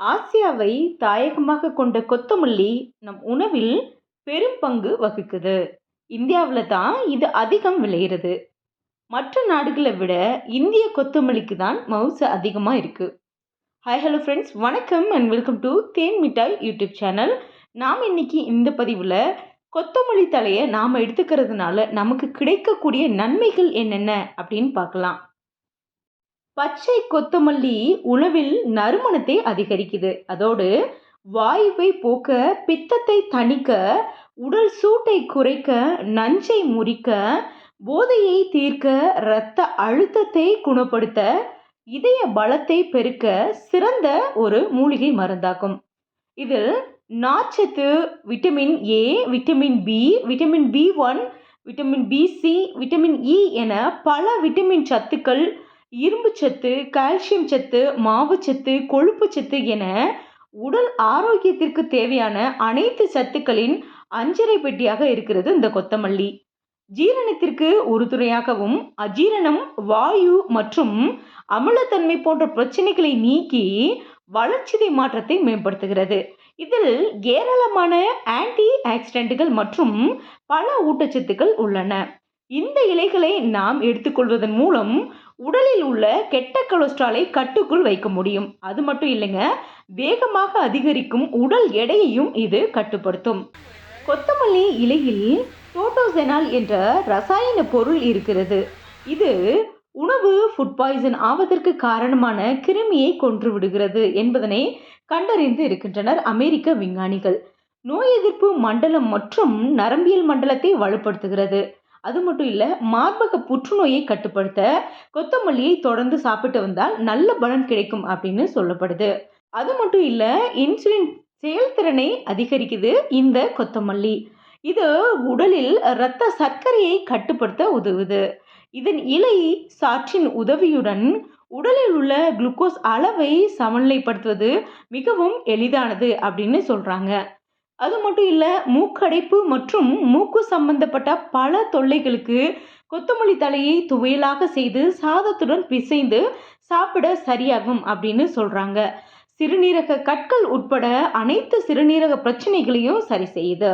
ஆசியாவை தாயகமாக கொண்ட கொத்தமல்லி நம் உணவில் பெரும் பங்கு வகிக்குது. இந்தியாவில் தான் இது அதிகம் விளையிறது. மற்ற நாடுகளை விட இந்திய கொத்தமல்லிக்கு தான் மவுசு அதிகமாக இருக்குது ஹாய் ஹலோ ஃப்ரெண்ட்ஸ் வணக்கம் அண்ட் வெல்கம் டு தேன் மிட்டாய் யூடியூப் சேனல். நாம் இன்னைக்கு இந்த பதிவில் கொத்தமல்லி தலையை நாம் எடுத்துக்கிறதுனால நமக்கு கிடைக்கக்கூடிய நன்மைகள் என்னென்ன அப்படின்னு பார்க்கலாம். பச்சை கொத்தமல்லி உணவில் நறுமணத்தை அதிகரிக்குது. அதோடு வாயுவை போக்க பித்தத்தை தணிக்க உடல் சூட்டை குறைக்க நஞ்சை முறிக்க போதையை தீர்க்க இரத்த அழுத்தத்தை குணப்படுத்த இதய பலத்தை பெருக்க சிறந்த ஒரு மூலிகை மருந்தாகும். இதில் நார்ச்சத்து vitamin A vitamin B vitamin B one vitamin B C vitamin E என பல விட்டமின் சத்துக்கள் இரும்பு சத்து கால்சியம் சத்து மாவுச்சத்து கொழுப்பு சத்து என உடல் ஆரோக்கியத்திற்கு தேவையான அனைத்து சத்துக்களின் அஞ்சரை பெட்டியாக இருக்கிறது இந்த கொத்தமல்லி. ஜீரணத்திற்கு உறுதுணையாகவும் அஜீரணம் வாயு மற்றும் அமிலத்தன்மை போன்ற பிரச்சனைகளை நீக்கி வளர்ச்சிதை மாற்றத்தை மேம்படுத்துகிறது. இதில் ஏராளமான ஆன்டி ஆக்சிடென்ட்டுகள் மற்றும் பல ஊட்டச்சத்துக்கள் உள்ளன. இந்த இலைகளை நாம் எடுத்துக்கொள்வதன் மூலம் உடலில் உள்ள கெட்ட கொலஸ்ட்ராலை கட்டுக்குள் வைக்க முடியும். அது மட்டும் இல்லைங்க வேகமாக அதிகரிக்கும் உடல் எடையையும் இது கட்டுப்படுத்தும். கொத்தமல்லி இலையில் டோட்டோசெனால் என்ற ரசாயன பொருள் இருக்கிறது. இது உணவு ஃபுட் பாய்சன் ஆவதற்கு காரணமான கிருமியை கொன்று விடுகிறது என்பதனை கண்டறிந்து இருக்கின்றனர் அமெரிக்க விஞ்ஞானிகள். நோய் எதிர்ப்பு மண்டலம் மற்றும் நரம்பியல் மண்டலத்தை வலுப்படுத்துகிறது. அது மட்டும் இல்லை மார்பக புற்றுநோயை கட்டுப்படுத்த கொத்தமல்லியை தொடர்ந்து சாப்பிட்டு வந்தால் நல்ல பலன் கிடைக்கும் அப்படின்னு சொல்லப்படுது. அது மட்டும் இல்லை இன்சுலின் செயல்திறனை அதிகரிக்குது இந்த கொத்தமல்லி. இது உடலில் இரத்த சர்க்கரையை கட்டுப்படுத்த உதவுது. இதன் இலை சாற்றின் உதவியுடன் உடலில் உள்ள குளுக்கோஸ் அளவை சமநிலைப்படுத்துவது மிகவும் எளிதானது அப்படின்னு சொல்கிறாங்க அது மட்டும் இல்லை மூக்கடைப்பு மற்றும் மூக்கு சம்பந்தப்பட்ட பல தொல்லைகளுக்கு கொத்தமல்லி தலையை துவையலாக செய்து சாதத்துடன் பிசைந்து சாப்பிட சரியாகும் அப்படின்னு சொல்கிறாங்க சிறுநீரக கற்கள் உட்பட அனைத்து சிறுநீரக பிரச்சனைகளையும் சரி செய்யுது.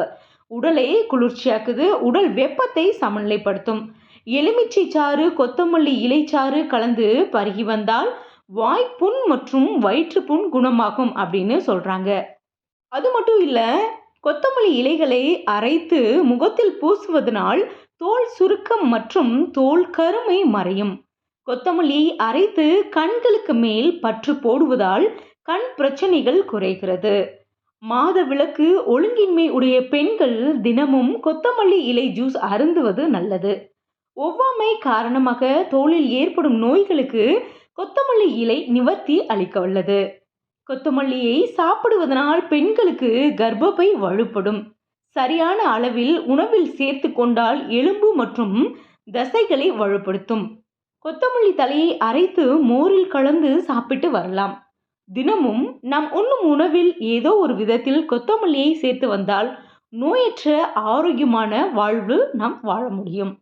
உடலை குளிர்ச்சியாக்குது உடல் வெப்பத்தை சமநிலைப்படுத்தும். எலுமிச்சை சாறு கொத்தமல்லி இலைச்சாறு கலந்து பருகி வந்தால் வாய்ப்புண் மற்றும் வயிற்றுப்புண் குணமாகும் அப்படின்னு சொல்கிறாங்க அது மட்டும் இல்லை கொத்தமல்லி இலைகளை அரைத்து முகத்தில் பூசுவதனால் தோல் சுருக்கம் மற்றும் தோல் கருமை மறையும். கொத்தமல்லி அரைத்து கண்களுக்கு மேல் பற்று போடுவதால் கண் பிரச்சனைகள் குறைகிறது. மாத விளக்கு ஒழுங்கின்மை உடைய பெண்கள் தினமும் கொத்தமல்லி இலை ஜூஸ் அருந்துவது நல்லது. ஒவ்வாமை காரணமாக தோலில் ஏற்படும் நோய்களுக்கு கொத்தமல்லி இலை நிவர்த்தி அளிக்க உள்ளது கொத்தமல்லியை சாப்பிடுவதனால் பெண்களுக்கு கர்ப்பப்பை வலுப்படும். சரியான அளவில் உணவில் சேர்த்து கொண்டால் எலும்பு மற்றும் தசைகளை வலுப்படுத்தும். கொத்தமல்லி தலையை அரைத்து மோரில் கலந்து சாப்பிட்டு வரலாம். தினமும் நாம் உண்ணும் உணவில் ஏதோ ஒரு விதத்தில் கொத்தமல்லியை சேர்த்து வந்தால் நோயற்ற ஆரோக்கியமான வாழ்வு நாம் வாழ முடியும்.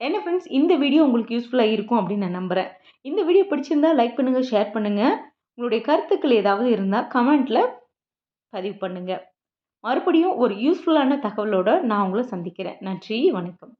என்ன ஃப்ரெண்ட்ஸ் இந்த வீடியோ உங்களுக்கு யூஸ்ஃபுல்லாக இருக்கும் அப்படின்னு நான் நம்புகிறேன் இந்த வீடியோ பிடிச்சிருந்தா லைக் பண்ணுங்கள் ஷேர் பண்ணுங்கள் உங்களுடைய கருத்துக்கள் ஏதாவது இருந்தால் கமெண்ட்டில் பதிவு பண்ணுங்கள் மறுபடியும் ஒரு யூஸ்ஃபுல்லான தகவலோடு நான் உங்களை சந்திக்கிறேன். நன்றி வணக்கம்.